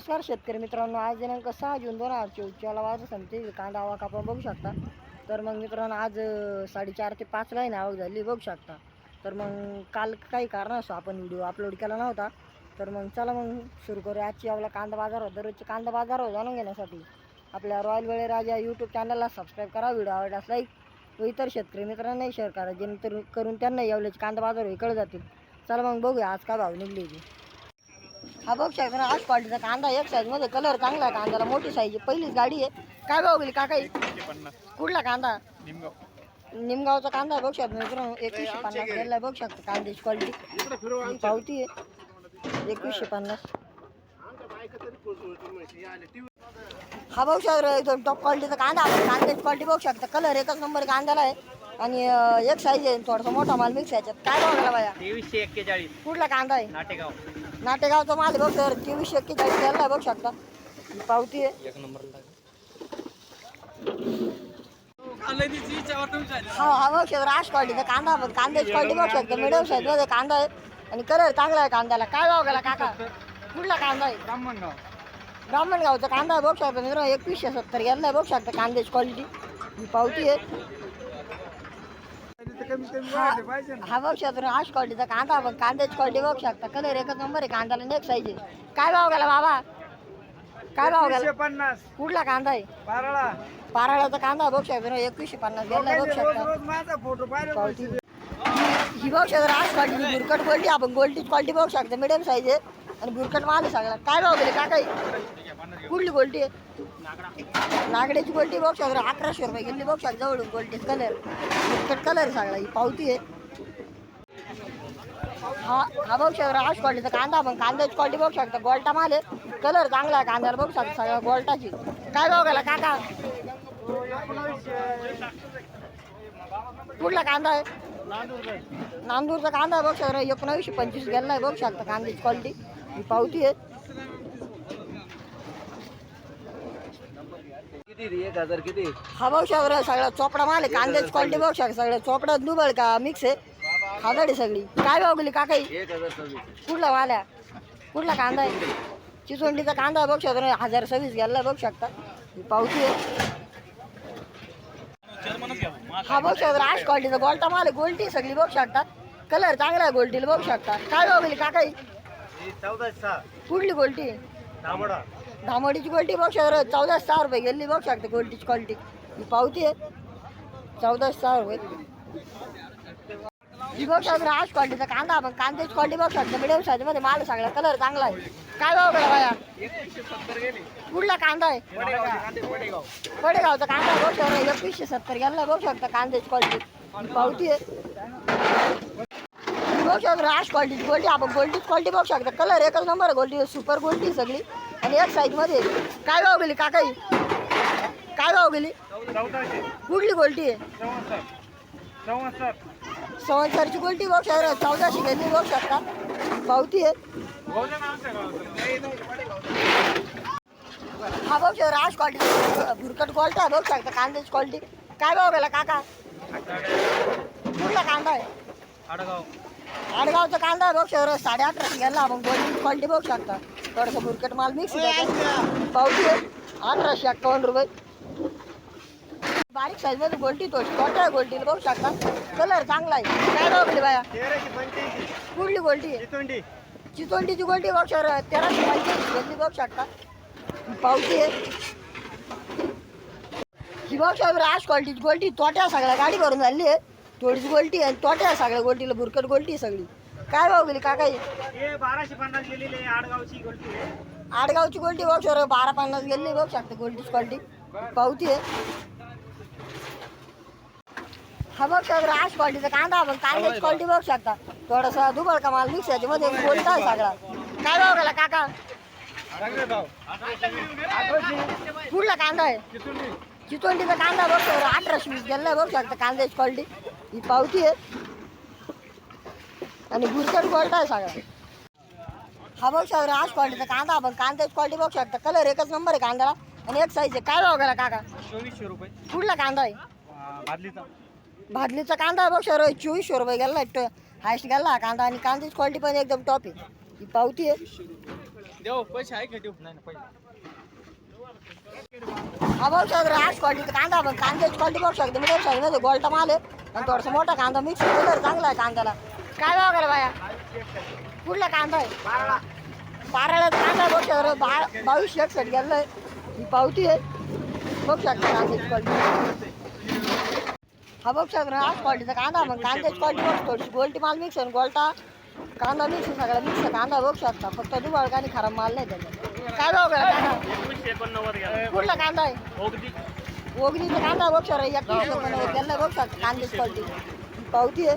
नमस्कार शेतकरी मित्रांनो आज दिनांक सहा जून दोन हजार चोवीसला वाज संपते. कांदा आवक आपण बघू शकता. तर मग मित्रांनो आज साडेचार ते पाच लाईन आवक झाली बघू शकता. तर मग काल काही कारणास्तव आपण व्हिडिओ अपलोड केला नव्हता. तर मग चला मग सुरू करूया. आजची आपला कांदा बाजार दररोजचे कांदा बाजार जाणून घेण्यासाठी. आपल्या रॉयल वेळे राजा यूट्यूब चॅनलला सबस्क्राईब करा. व्हिडिओ आवडल्यास लाईक व इतर शेतकरी मित्रांनाही शेअर करा. जेणेकरून करून त्यांना यावल्याचे कांदा बाजार इकडे जातील. चला मग बघूया आज काय भाव निघली हा बघ शकता ना आज क्वालिटीचा कांदा एक साईजमध्ये कलर चांगला आहे कांद्याला. मोठी साईज आहे. पहिलीच गाडी आहे. काय भाव गेली काका? कुठला कांदा? निमगावचा कांदा आहे बघ शकता मित्रांनो एकवीसशे पन्नास गेला. बघ शकता कांद्याची क्वालिटी पावती आहे. एकवीसशे पन्नास. हा बघू शकता एकदम टॉप क्वालिटीचा कांदा कांद्याची क्वालिटी बघू शकता कलर एकच नंबर कांद्याला आहे. आणि एक साईज आहे. थोडासा मोठा माल मिक्स याच्यात. काय भाव गेला बाया? तेवीसशे एक्केचाळीस. कुठला कांदा आहे? नाटेगाव. नाटेगावचा माल बघ सर तेवीसशे एक्केचाळीस आहे बघू शकता. ही पावती आहे. एक नंबर हा हा बघ शकता राश क्वालिटीचा कांदा पण कांद्याची क्वालिटी बघू शकता मिडियम साईजमध्ये कांदा आहे. आणि कलर चांगला आहे कांद्याला. काय भाव गेला काका? कुठला कांदा आहे? ब्राह्मणगाव. ब्राह्मणगावचा कांदा आहे बघू शकता मित्र एकवीसशे सत्तर गेला आहे बघू शकता कांद्याची क्वालिटी पावती आहे. हा. हा बघू शकता राश क्वालिटीचा कांदा पण कांद्याची क्वालिटी बघू शकता. कलर एकच नंबर आहे कांद्याला नेक्स्ट साईज काय भाव गेला बाबा? काय भाव गेला? पन्नास. कुठला कांदा आहे? बाराळा पाराळ्याचा कांदा बघू शकता एकवीसशे पन्नास गेला बघू शकता. माझा फोटो क्वालिटी ही बघू शकता राज क्वालिटी बुरकट क्वालिटी आपण गोल्डची क्वालिटी बघू शकता मिडियम साईज आहे. आणि बुरकट माल सगळा काय भाव गेले का काही कुठली गोल्टी? आहे नागड्याची गोल्टी बघ शकता अकराशे रुपये गेली बघ शकता जवळून गोल्टी कलर बुरकट कलर सगळा ही पावती आहे. हा हा बघू शकता आश क्वालिटीचा कांदा मग कांद्याची क्वालिटी बघू शकता गोल्टा माल आहे. कलर चांगला आहे कांद्याला बघू शकता सगळ्या गोल्टाची. काय भाव गेला काका? कुठला कांदा आहे? नांदूरचा कांदा आहे बघ शकता एकोणावीसशे पंचवीस गेला आहे बघू शकता कांद्याची क्वालिटी ही पावती आहे. किती एक हजार किती? हा बघ शकता सगळा चोपडा माल आहे. कांद्याची क्वालिटी बघ शकता सगळ्या चोपडा दुबळ का मिक्स आहे. खादाडी सगळी. काय भाव गेली काकाई? एक हजार सव्वीस. कुठला वाल्या कुठला कांदा आहे? चिचोंडीचा कांदा बघ शकता हजार सव्वीस गेला आहे बघ शकता. ही पावती आहे. हा बघ शकता राज क्वालिटीचा गोल्टा माल आहे. गोल्टी सगळी बघ शकता. कलर चांगला आहे गोल्टीला बघ शकता. काय भाव गेली काकाई? कुठली गोल्टी? धामोडीची क्वालिटी बघ शकता चौदा सहा रुपये गेली बघ शकता गोल्टीची क्वालिटी ही पावती आहे. चौदा सहा रुपये. ही बघ शकता राज क्वालिटीचा कांदा आपण कांद्याची क्वालिटी बघ शकता. मिडियम साईजमध्ये माल सगळा कलर चांगला आहे. काय भाव गेला बाया? कुठला कांदा आहे? पडेगाव पडेगावचा कांदा बघ शकता. एकवीसशे सत्तर गेला बघ शकता कांद्याची क्वालिटी पावती आहे. बघ शकतो राज क्वालिटी गोल्डी आपण गोल्डीची क्वालिटी बघू शकता. कलर एकच नंबर गोल्टी सुपर गोल्डी सगळी. आणि एक साईजमध्ये काय भाव गेली काकाई? काय भाव गेली? कुठली गोल्टी आहे? चौसष्ट संवत्सरची गोल्टी बघ शकता. चौदाशे घेतली बघू शकता. पावती आहे. हा बघ राज क्वालिटी भुरकट क्वालिटी आहे बघ शकता. कांद्याची क्वालिटी काय भाव गेला काका? कुठला कांदा आहे? आडगाव. आडगावचा कांदा बघ शकता साडे अठराशे गेला आपण गोल्डी क्वालिटी बघ शकता. थोडंसं भुरकट माल मिक्स पावती आहे. अठराशे एक्कावन्न रुपये. बारीक साईजमध्ये गोल्टी तो छोट्या गोल्टीला बघू शकता. कलर चांगला आहे. काय गेली बाया? कुठली गोल्टी चितोंडी. चितोंडीची गोल्टी बघ सर तेराशे पंच्याऐंशी घेतली बघ शकता. पावती आहे. ही बघ सर राज क्वालिटीची गोल्टी. तोट्या सगळ्या गाडी भरून झाली आहे. थोडीची गोल्टी आहे तोट्या सगळ्या गोल्टीला भुरकट गोल्टी आहे सगळी. काय भाव गेली का काही हे बाराशे पन्नास गेलेले आडगावची गोष्टी आडगावची गोल्टी बघ सर बारा पन्नास गेली बघ शकता गोल्टीची क्वालिटी पावती आहे. हा बघ सर राज क्वालिटीचा कांदा आपण कांद्याची क्वालिटी बघ. शकता थोडासा दुबळ का माल मिक्स याच्यामध्ये गोल्ट आहे सगळा. काय भाव गेला काका? कुठला कांदा आहे? चितोंडीचा कांदा बघ सर अठराशे वीस गेला बघ शकता कांद्याची क्वालिटी ही पावती आहे. आणि गुरकट गोल्ट आहे सगळा हा बघ सर राज क्वालिटीचा कांदा आपण कांद्याची क्वालिटी बघ शकता. कलर एकच नंबर आहे कांद्याला. आणि एक साईज आहे. काय भाव गेला काका? चोवीसशे रुपये. कुठला कांदा आहे? बादलीचा भाजलीचा कांदा बघ सर चोवीसशे रुपये गेला हायस्ट गेला हा कांदा. आणि कांद्याची क्वालिटी पण एकदम टॉप आहे. ही पावती आहे. देऊ पैसे आहे का देऊ नाही बघू शकतो आज क्वालिटीचा कांदा पण कांद्याची क्वालिटी बघू शकतो. मिडियम साईजमध्ये गोल्टा माल आहे. आणि थोडासा मोठा कांदा मिक्स कलर चांगला आहे कांद्याला. काय भाव करा बाया? कुठला कांदा आहे? बाराळ्याचा कांदा बघू शकतो. बा बावीस एकसठ गेलाय ही पावती आहे. बघू शकता कांद्याची क्वालिटी हा बघू शकतो. आज क्वालिटीचा कांदा पण कांद्याची क्वालिटी बघ थोडीशी गोल्टी माल मिक्स आहे गोल्टा कांदा मिक्स आहे. सगळा मिक्स आहे. कांदा बघू शकता. फक्त दुबाळ आणि खराब माल नाही त्याच्यात काय भाव एकोणनव्वद गेला. कुठला कांदा आहे? ओगदी. ओगरीचा कांदा शकता कांद्याची क्वालिटी पावती आहे.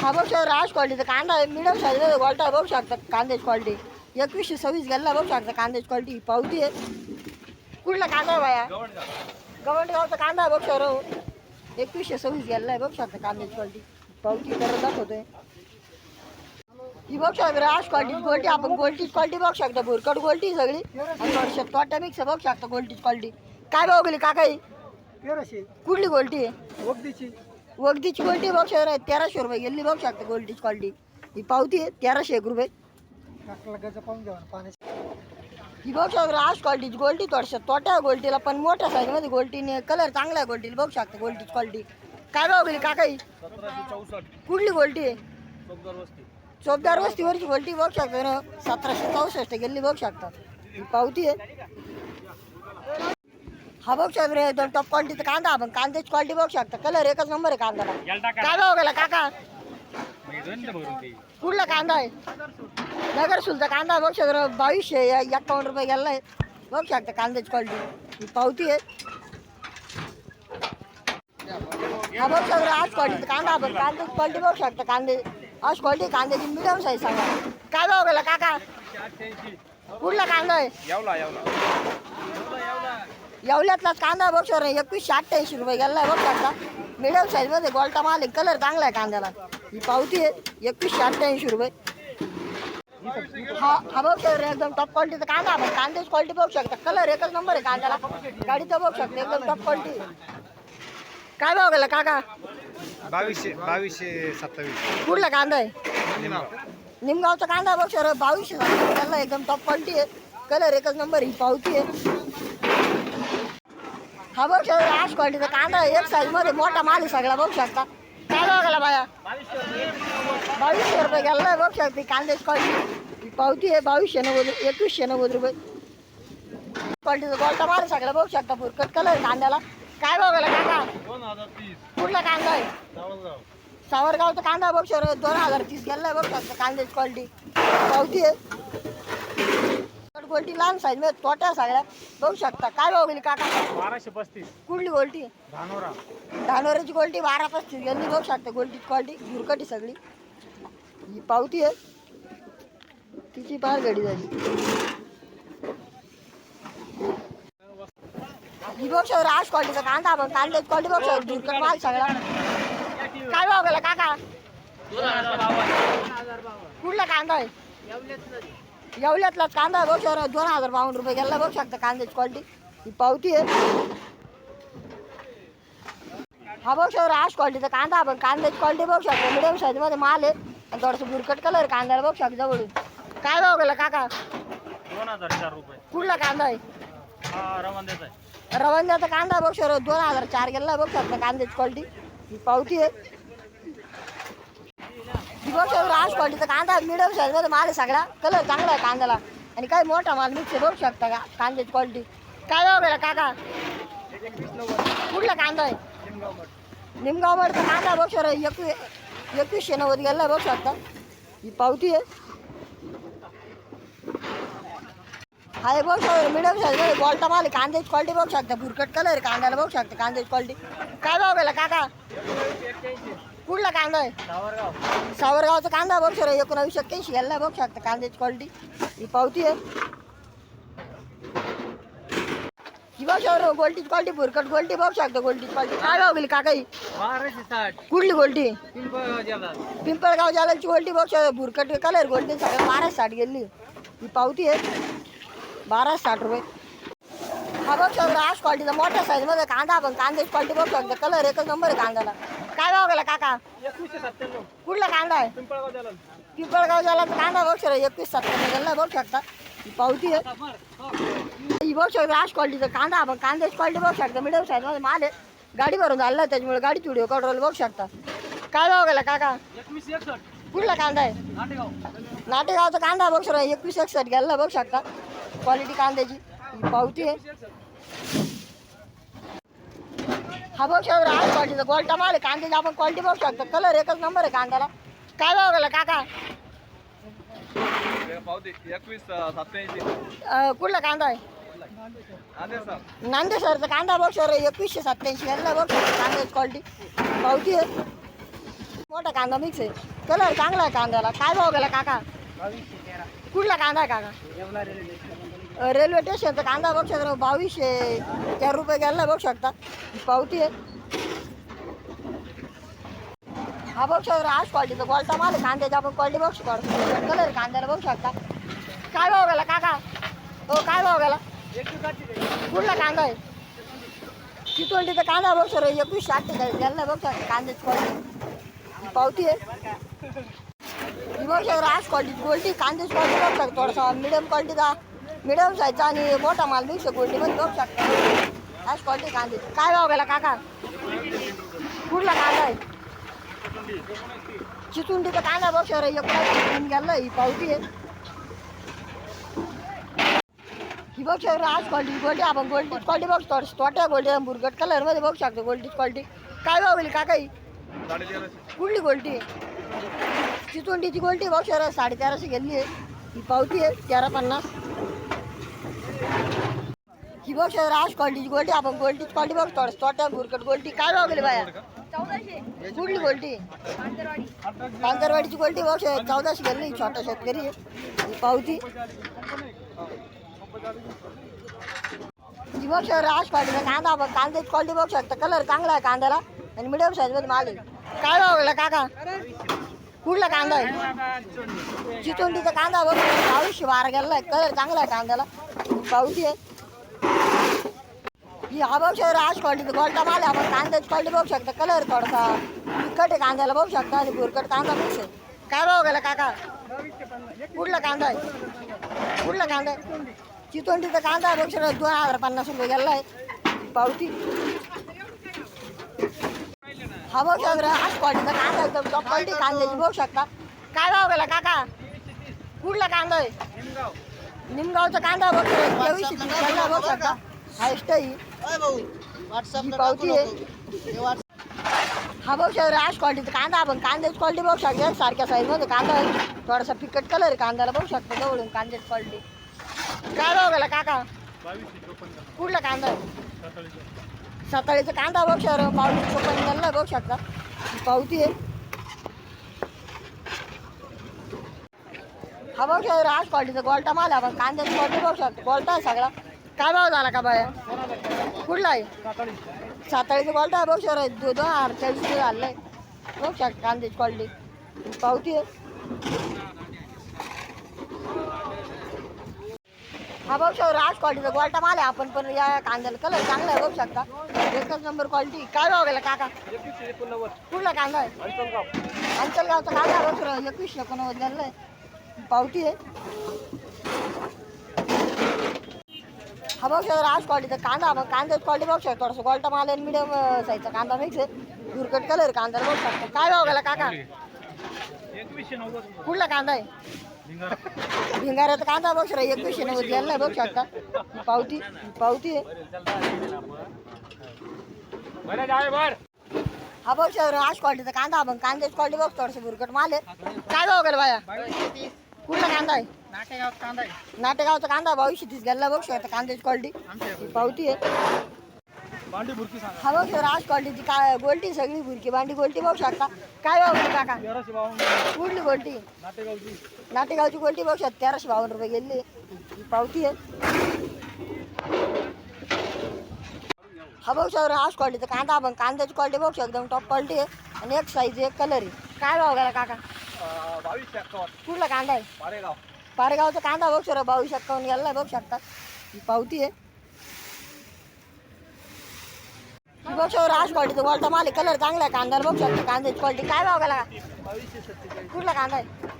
हा बघ सर राज क्वालिटीचा कांदा आहे मिडियम साईज गोल्टा बघू शकता कांद्याची क्वालिटी एकवीसशे सव्वीस गेला बघू शकता कांद्याची क्वालिटी पावती आहे. कुठला कांदा आहे बाया? गव्हाणगावचा कांदा आहे बघ सर. एकवीसशे सव्वीस गेला आहे बघू शकता कांद्याची क्वालिटी पावती करत दाखवतोय. ही बघ शकता राज क्वालिटी गोल्टी आपण गोल्टीची क्वालिटी बघू शकता भुरकट गोल्टी सगळी. आणि थोडीशी तोटा मिक्स बघू शकता गोल्टीची क्वालिटी काय भाव गेली काका ही? तेराशे. कुठली गोल्टी आहे? ओगदीची वगदीची गोल्टी बघ शकता तेराशे रुपये गेली बघू शकता गोल्टीची क्वालिटी ही पावती आहे तेराशे एक रुपये. ही बघू शकता राज क्वालिटीची गोल्टी थोडशा तोट्या गोल्टीला पण मोठ्या साईजमध्ये गोल्टीने कलर चांगला आहे गोल्टीला बघू शकता गोल्टीची क्वालिटी काय भाव गेली काका सतराशे चौसष्ट. कुठली गोल्टी आहे? चौदार वस्तीवरची गोल्टी बघू शकता ना सतराशे चौसष्ट गेली बघू शकता. ही पावती आहे. हा बघू शकता रे दोन टॉप क्वालिटीचा कांदा आपण कांद्याची क्वालिटी बघू शकता. कलर एकच नंबर आहे कांद्याला. टाका. काय भाव गेला काका? कुठला कांदा आहे? नगर सुलचा कांदा बघू शकता बावीसशे एकावन्न रुपये गेला आहे बघू शकता कांद्याची क्वालिटी ही पावती आहे. हा बघू शकता आज क्वालिटीचा कांदा आपण कांद्याची क्वालिटी बघू शकता कांदे. आज क्वालिटी कांद्याची मिडियम साईज सांगा? काय भाव गेला काका? कुठला कांदा आहे? यावला यावला. येवल्यातलाच कांदा बघ सर एकवीसशे अठ्ठ्याऐंशी रुपये गेला बघ शकता मिडियम साईजमध्ये गोल्टा माल कलर चांगला आहे कांद्याला. ही पावती आहे. एकवीसशे अठ्ठ्याऐंशी रुपये. हा हा बघ सर एकदम टॉप क्वालिटीचा कांदा आपण कांद्याची क्वालिटी बघू शकता. कलर एकच नंबर आहे कांद्याला. गाडीचा बघू शकता एकदम टॉप क्वालिटी काय भाव गेला काका? बावीसशे बावीसशे सत्तावीस. कुठला कांदा आहे? निमगावचा कांदा बघ सर बावीसशे गेला एकदम टॉप क्वालिटी आहे. कलर एकच नंबर ही पावती आहे. हा बघ सर आज क्वालिटीचा कांदा आहे. एक साईजमध्ये मोठा माल आहे सगळा बघू शकता. काय भाव गेला बाया? बावीसशे रुपये गेला आहे बघू शकते. कांद्याची क्वालिटी ही पावती आहे बावीसशे नव्वद एकवीसशे नव्वद रुपये. क्वालिटीचा गोल्टा माल आहे सगळा बघू शकता. फुरकट कलर आहे कांद्याला. काय भाव गेला काका दोन हजार तीस. कुठला कांदा आहे? सावरगाव. सावरगावचा कांदा बघ सर दोन हजार तीस गेला बघ शकता कांद्याची क्वालिटी पावती आहे. गोल्टी लहान साईजमध्ये तोट्या सगळ्या. बघू शकता. काय भाव गेली काका? बाराशे पस्तीस. कुठली गोल्टी धानोरा. धानोऱ्याची गोल्टी बारा पस्तीस. गेली बघू शकता गोल्टीची क्वालिटी धुरकटी सगळी. ही पावती आहे. तिची पार गाडी झाली. ही बघ सर आज क्वालिटीचा कांदा आपण कांद्याची क्वालिटी बघ सर धुरकट माल सगळा. काय भाव गेला काका? कुठला कांदा आहे? येवल्यातला कांदा बघ सर दोन हजार बावन्न रुपये गेला बघू शकता कांद्याची क्वालिटी ही पावती आहे. हा बघ सर आज क्वालिटीचा कांदा आपण कांद्याची क्वालिटी बघू शकता. मिडियम साईजमध्ये माल आहे आणि थोडंसं बुरकट कलर कांद्याला बघू शकता जवळून. काय भाव गेला काका? दोन हजार चार रुपये. कुठला कांदा आहे? हा रवंद्याचा कांदा बघ सर दोन हजार चार गेला बघू शकता कांद्याची क्वालिटी. ही पावती आहे. ही बघ सर आज क्वालिटीचा कांदा मिडियम साईजमध्ये माल आहे सगळा. कलर चांगला आहे कांद्याला. आणि काय मोठा माल मिक्स बघू शकता का कांद्याची क्वालिटी. काय भाव गेला काका? कुठला कांदा आहे? निमगावमधचा कांदा बघ सर एकवीस एकवीसशे नव्वद गेला बघू शकता. ही पावती आहे. हा हे बघ सर मिडियम साईजमध्ये गोल्टा माल कांद्याची क्वालिटी बघू शकता. भुरकट कलर कांद्याला बघू शकता कांद्याची क्वालिटी काय भाव गेला काका? कुठला कांदा आहे? सावरगाव सावरगावचा कांदा बघ सर एकोणावीस एक्क्याऐंशी यायला बघू शकता कांद्याची क्वालिटी ही पावती आहे. बघ सर गोल्टीची क्वालिटी भुरकट गोल्टी बघू शकता गोल्टीची क्वालिटी काय भाव गेली काका ही? बाराशे साठ. कुठली गोल्टी पिंपळ पिंपळगाव जालाची गोल्टी बघ सर भुरकट कलर गोल्टी सगळं बारा साठ गेली. ही पावती आहे. बारा साठ रुपये. हा बघ सर आज क्वालिटीचा मोठ्या साईजमध्ये कांदा आपण कांद्याची क्वालिटी बघू शकता कलर एकच नंबर आहे कांद्याला. काय भाव गेला काका? कुठला कांदा आहे? पिंपळगाव झाला तर कांदा बघ सर एकवीस सत्तर गेला बघू शकता. ही पावती आहे. ही. बघ शकता राश क्वालिटीचा कांदा आपण कांद्याची क्वालिटी बघू शकता. मिडियम साईजमध्ये माल आहे. गाडी भरून झाला त्याच्यामुळे गाडी व्हिडिओ काढून बघू शकता. काय भाव गेला काका? कुठला कांदा आहे? नाटेगाव. नाटेगावचा कांदा बघ सर एकवीस एकसष्ट गेला बघू शकता. क्वालिटी कांद्याची. ही पावती आहे. हा बघ शकता राज क्वालिटीचा गोल्टा माल कांद्याची आपण क्वालिटी बघू शकता. कलर एकच नंबर आहे कांद्याला. काय भाव गेला काका? कुठला कांदा आहे? नांदे सरचा कांदा बघ सर एकवीसशे सत्याऐंशी घ्यायला बघ कांद्याची क्वालिटी पावती आहे. मोठा कांदा मिक्स आहे. कलर चांगला आहे कांद्याला. काय भाव गेला काका? कुठला कांदा आहे काका? रेल्वे स्टेशनचा कांदा बघू शकता बावीसशे चार रुपये घ्यायला बघू शकता. पावती आहे. हा बघू शकता आज क्वालिटीचा क्वालिटा माल कांद्याची आपण क्वालिटी बघू शकतो. कलर कांद्याला बघू शकता. काय भाव गेला काका? हो काय भाव गेला? कुठला कांदा आहे? चितवंडीचा कांदा बघ सर एकवीसशे अठ्ठेचाळीस घ्यायला बघ शकता कांद्याची क्वालिटी पावती आहे. ही बघ क्वालिटी गोल्टी कांदे क्वालिटी बघ शकतो थोडासा मिडियम क्वालिटीचा मिडियम साईजचा आणि मोठा माल मिक्स गोल्टी पण बघू शकतो. आज क्वालिटी कांदे. काय भाव गेला काका? कुठला कांदा आहे? चिचुंडीचा कांदा बघ शहर एक गेला ही पावती आहे. ही बघ शहर आज क्वालिटी गोल्डी आपण गोल्डीच क्वालिटी बघ थोडस तोट्या गोल्डी बुरगट कलरमध्ये बघू शकतो. गोल्डीच क्वालिटी काय भाव गेली काका ही? कुठली गोल्टी चितुंडीची गोल्टी बघ सर साडे तेराशे घेतली आहे. ही पावती आहे तेरा पन्नास. ही बघ सर आज क्वालिटीची गोल्टी आपण गोल्डी क्वालिटी बघ थोडं तोट्या बुरकट गोल्टी काय भाव गेली बाया? कुठली गोल्टी? पांगरवाडीची गोल्टी बघ सर चौदाशे घेतली छोटा शेतकरी आहे. ही पावती. ही बघ सर आज क्वालिटीचा कांदा आपण कांद्याची क्वालिटी बघू शकता कलर चांगला आहे कांद्याला आणि मिडियम साईजमध्ये माल आहे. काय भाव गेला काका? कुठला कांदा आहे? चितोंडीचा कांदा बघ. बावीसशे बारा गेला आहे कलर चांगला आहे कांद्याला. पावती आहे. ही हा बघ सर आज क्वालिटीचा गोल्टा माल आपण कांद्याची क्वालिटी बघू शकता. कलर थोडासा तिखट आहे कांद्याला बघू शकता. आणि भुरकट कांदा मिक्स आहे. काय भाव गेला काका? कुठला कांदा आहे? कुठला कांदा आहे? चितोंडीचा कांदा बघू शकता. दोन हजार पन्नास रुपये गेला आहे पावती. हा बघ सर आज क्वालिटीचा कांदा एकदम टॉप क्वालिटी कांद्याची बघू शकता. काय भाव गेला काका? कुठला कांदा आहे? निमगावचा कांदा बघ बघू शकता. हायस्ट ही. ही पावती आहे. हा बघ सर आज क्वालिटीचा कांदा. आपण कांद्याची क्वालिटी बघू शकता. सारख्या साईजमध्ये कांदा आहे. थोडासा फिकट कलर आहे कांद्याला बघू शकता जवळून कांद्याची क्वालिटी काय भाव गेला काका? कुठला कांदा आहे? सकाळीचा कांदा बघ शहर पावतीचं पण गेला बघू शकता पावती आहे. हा बघ शहर आज क्वालिटीचा गोल्टा माल आहे आपण कांद्याची क्वालिटी बघू शकतो गोल्टा आहे सगळा. काय भाव झाला का बाया? कुठला आहे? साताळीचा गोल्टा आहे बघ शहर दो दोन अडचाळीस चाळीस रुपये झालं. आहे बघू शकता कांद्याची क्वालिटी पावती आहे. हा बघ शहर आज क्वालिटीचा गोल्टा माल आहे आपण पण या कांद्याला कलर चांगला आहे बघू शकता एकच नंबर क्वालिटी काय भाव गेला काका? कुठला कांदा आहे? अंचलगावचा कांदा बघ सर एकवीस एकोणनव्वद गेला आहे. पावती आहे. हा बघ सर आज क्वालिटीचा कांदा मग कांद्याची क्वालिटी बघ शकतो थोडंसं गोल्टा माल आणि मिडियम साईजचा कांदा मिक्स आहे. दुर्कट कलर कांदा बघ शकतो काय भाव गेला काका? एकवीसशे नव्वद कुठला कांदा आहे? भिंगाऱ्याचा कांदा बघ सर एकवीसशे नव्वद गेला बघ शकता पावती पावती आहे. बरं हा बघ सर आज क्वालिटीचा कांदा आपण कांद्याची क्वालिटी बघ थोडंसं बुरकट माल आहे. काय भाव गेला बाया? कुठला कांदा आहे? नाटेगाव कांदा आहे. नाटेगावचा कांदा बावीसशे तीस गेला बघ शकता कांद्याची क्वालिटी पावती आहे. बुरकी हा बघ सर आज क्वालिटीची काय गोल्टी सगळी भुरकी भांडी गोल्टी बघू शकता काय भाव गेली काका? कुठली गोल्टी? नाटेगावची. नाटेगावची गोल्टी बघू शकता तेराशे बावन्न रुपये गेली. ही पावती आहे. हा बघू सर आज क्वालिटीचा कांदा आपण कांद्याची क्वालिटी बघू शकतो. एकदम टॉप क्वालिटी आहे. आणि एक साईज एक कलर आहे. काय भाव गेला काका? बावीस एक्कावन्न कुठला कांदा आहे? पारेगाव पारेगावचा कांदा बघ सर बावीस एक्कावन्न गेला बघू शकता. ही पावती आहे. ही बघ शहर आज क्वालिटीचा माल कलर चांगला आहे कांद्याला बघू शकता. कांद्याची क्वालिटी काय भाव गेला कुठला कांदा आहे?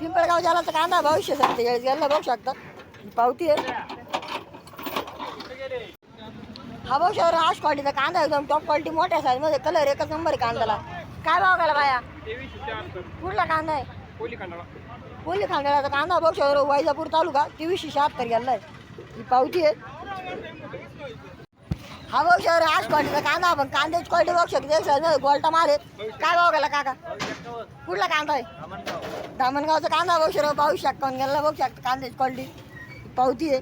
पिंपळगाव जालाचा कांदा भविष्य सत्तेचाळीस गेला बघू शकता. पावती आहे. हा शहर आज क्वालिटीचा कांदा एकदम टॉप क्वालिटी मोठ्या साईजमध्ये कलर एकच नंबर आहे कांद्याला. काय भाव गेला बाया? कुठला कांदा आहे? कोली खंडाळा खांडाळाचा कांदा बघ शहर वैजापूर तालुका तेवीसशे शहात्तर गेलाय ही पावती आहे. हा बघ शहर आज क्वालिटीचा कांदा आपण कांद्याची क्वालिटी बघू शकते. गोल्टा माल आहे. काय भाव गेला काका? कुठला कांदा आहे? धामणगावचा कांदा बघ शहर पाऊस शकता गेला बघू शकता कांद्याची क्वालिटी पावती आहे.